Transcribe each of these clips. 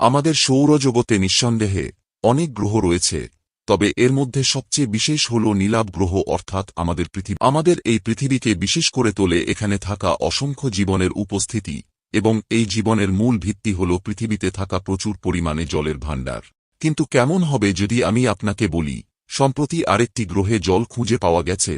আমাদের সৌরজগতে নিঃসন্দেহে অনেক গ্রহ রয়েছে, তবে এর মধ্যে সবচেয়ে বিশেষ হল নীলাভ গ্রহ অর্থাৎ আমাদের পৃথিবী। আমাদের এই পৃথিবীকে বিশেষ করে তোলে এখানে থাকা অসংখ্য জীবনের উপস্থিতি, এবং এই জীবনের মূল ভিত্তি হল পৃথিবীতে থাকা প্রচুর পরিমাণে জলের ভাণ্ডার। কিন্তু কেমন হবে যদি আমি আপনাকে বলি, সম্প্রতি আরেকটি গ্রহে জল খুঁজে পাওয়া গেছে,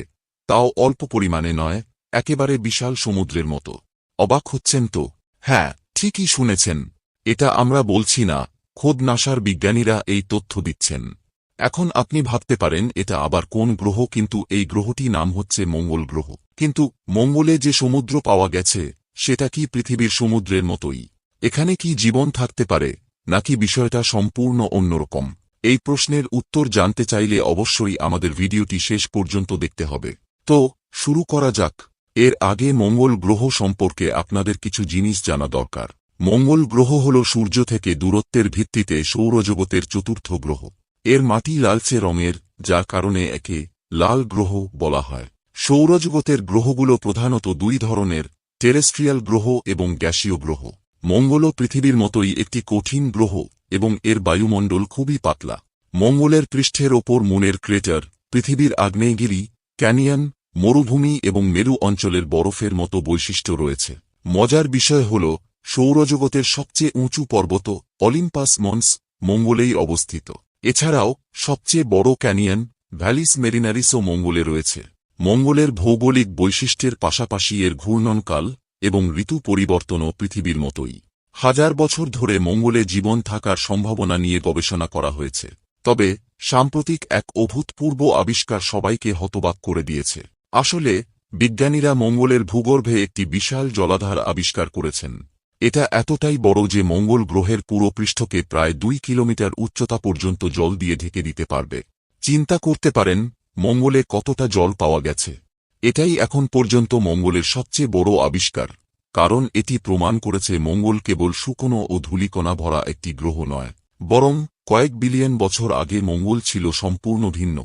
তাও অল্প পরিমাণে নয়, একেবারে বিশাল সমুদ্রের মতো। অবাক হচ্ছেন তো? হ্যাঁ ঠিকই শুনেছেন। এটা আমরা বলছি না খোদ নাসার বিজ্ঞানীরা এই তথ্য দিচ্ছেন। এখন আপনি ভাবতে পারেন, এটা আবার কোন গ্রহ, কিন্তু এই গ্রহটি নাম হচ্ছে মঙ্গল গ্রহ। কিন্তু মঙ্গলে যে সমুদ্র পাওয়া গেছে, সেটা কি পৃথিবীর সমুদ্রের মতোই? এখানে কি জীবন থাকতে পারে, নাকি বিষয়টা সম্পূর্ণ অন্যরকম? এই প্রশ্নের উত্তর জানতে চাইলে অবশ্যই আমাদের ভিডিওটি শেষ পর্যন্ত দেখতে হবে। তো, শুরু করা যাক। এর আগে মঙ্গল গ্রহ সম্পর্কে আপনাদের কিছু জিনিস জানা দরকার। মঙ্গল গ্রহ হল সূর্য থেকে দূরত্বের ভিত্তিতে সৌরজগতের চতুর্থ গ্রহ। এর মাটি লালচে রঙের, যার কারণে একে লাল গ্রহ বলা হয়। সৌরজগতের গ্রহগুলো প্রধানত দুই ধরনের, টেরেস্ট্রিয়াল গ্রহ এবং গ্যাসীয় গ্রহ। মঙ্গলও পৃথিবীর মতোই একটি কঠিন গ্রহ এবং এর বায়ুমণ্ডল খুবই পাতলা। মঙ্গলের পৃষ্ঠের ওপর মুনের ক্রেটার, পৃথিবীর আগ্নেয়গিরি, ক্যানিয়ন, মরুভূমি এবং মেরু অঞ্চলের বরফের মতো বৈশিষ্ট্য রয়েছে। মজার বিষয় হল সৌরজগতের সবচেয়ে উঁচু পর্বত অলিম্পাস মন্স মঙ্গলেই অবস্থিত। এছাড়াও সবচেয়ে বড় ক্যানিয়ন ভ্যালিস মেরিনারিসও মঙ্গলে রয়েছে। মঙ্গলের ভৌগোলিক বৈশিষ্ট্যের পাশাপাশি এর ঘূর্ণনকাল এবং ঋতু পরিবর্তনও পৃথিবীর মতোই। হাজার বছর ধরে মঙ্গলে জীবন থাকার সম্ভাবনা নিয়ে গবেষণা করা হয়েছে। তবে সাম্প্রতিক এক অভূতপূর্ব আবিষ্কার সবাইকে হতবাক করে দিয়েছে। আসলে বিজ্ঞানীরা মঙ্গলের ভূগর্ভে একটি বিশাল জলাধার আবিষ্কার করেছেন। এটা এতটাই বড় যে মঙ্গল গ্রহের পুরো পৃষ্ঠকে প্রায় দুই কিলোমিটার উচ্চতা পর্যন্ত জল দিয়ে ঢেকে দিতে পারবে। চিন্তা করতে পারেন, মঙ্গলে কতটা জল পাওয়া গেছে। এটাই এখন পর্যন্ত মঙ্গলের সবচেয়ে বড় আবিষ্কার, কারণ এটি প্রমাণ করেছে মঙ্গল কেবল শুকনো ও ধূলিকণা ভরা একটি গ্রহ নয়, বরং কয়েক বিলিয়ন বছর আগে মঙ্গল ছিল সম্পূর্ণ ভিন্ন।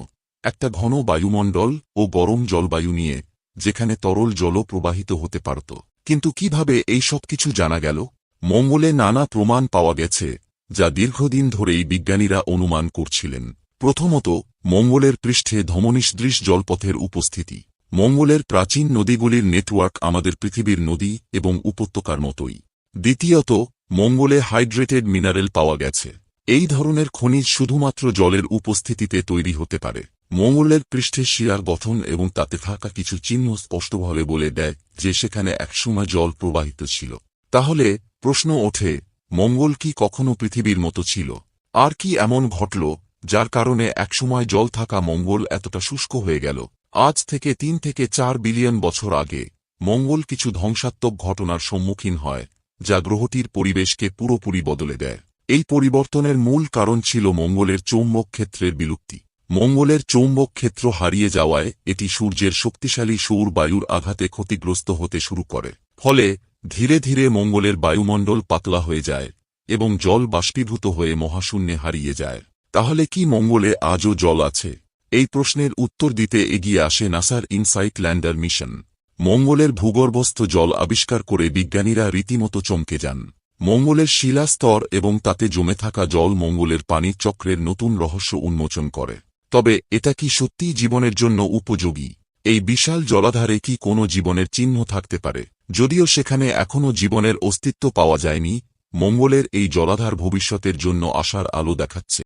একটা ঘন বায়ুমণ্ডল ও গরম জলবায়ু নিয়ে, যেখানে তরল জলও প্রবাহিত হতে পারত। কিন্তু কীভাবে এই সব কিছু জানা গেল? মঙ্গলে নানা প্রমাণ পাওয়া গেছে, যা দীর্ঘদিন ধরেই বিজ্ঞানীরা অনুমান করছিলেন। প্রথমত, মঙ্গলের পৃষ্ঠে ধমনিসদৃশ জলপথের উপস্থিতি। মঙ্গলের প্রাচীন নদীগুলির নেটওয়ার্ক আমাদের পৃথিবীর নদী এবং উপত্যকার মতোই। দ্বিতীয়ত, মঙ্গলে হাইড্রেটেড মিনারেল পাওয়া গেছে। এই ধরনের খনিজ শুধুমাত্র জলের উপস্থিতিতে তৈরি হতে পারে। মঙ্গলের পৃষ্ঠে শিয়ার গঠন এবং তাতে থাকা কিছু চিহ্ন স্পষ্টভাবে বলে দেয় যে সেখানে একসময় জল প্রবাহিত ছিল। তাহলে, প্রশ্ন ওঠে, মঙ্গল কি কখনো পৃথিবীর মতো ছিল? আর কি এমন ঘটল, যার কারণে একসময় জল থাকা মঙ্গল এতটা শুষ্ক হয়ে গেল? আজ থেকে তিন থেকে চার বিলিয়ন বছর আগে, মঙ্গল কিছু ধ্বংসাত্মক ঘটনার সম্মুখীন হয়, যা গ্রহটির পরিবেশকে পুরোপুরি বদলে দেয়। এই পরিবর্তনের মূল কারণ ছিল মঙ্গলের চৌম্বক ক্ষেত্রের বিলুপ্তি। মঙ্গলের চৌম্বক ক্ষেত্র হারিয়ে যাওয়ায় এটি সূর্যের শক্তিশালী সৌর বায়ুর আঘাতে ক্ষতিগ্রস্ত হতে শুরু করে। ফলে ধীরে ধীরে মঙ্গলের বায়ুমণ্ডল পাতলা হয়ে যায় এবং জল বাষ্পীভূত হয়ে মহাশূন্যে হারিয়ে যায়। তাহলে কি মঙ্গলে আজও জল আছে? এই প্রশ্নের উত্তর দিতে এগিয়ে আসে নাসার ইনসাইট ল্যান্ডার মিশন। মঙ্গলের ভূগর্ভস্থ জল আবিষ্কার করে বিজ্ঞানীরা রীতিমতো চমকে যান। মঙ্গলের শিলাস্তর এবং তাতে জমে থাকা জল মঙ্গলের পানির চক্রের নতুন রহস্য উন্মোচন করে। তবে এটা কি সত্যিই জীবনের জন্য উপযোগী? এই বিশাল জলাধারে কি কোনো জীবনের চিহ্ন থাকতে পারে? যদিও সেখানে এখনও জীবনের অস্তিত্ব পাওয়া যায়নি, মঙ্গলের এই জলাধার ভবিষ্যতের জন্য আশার আলো দেখাচ্ছে।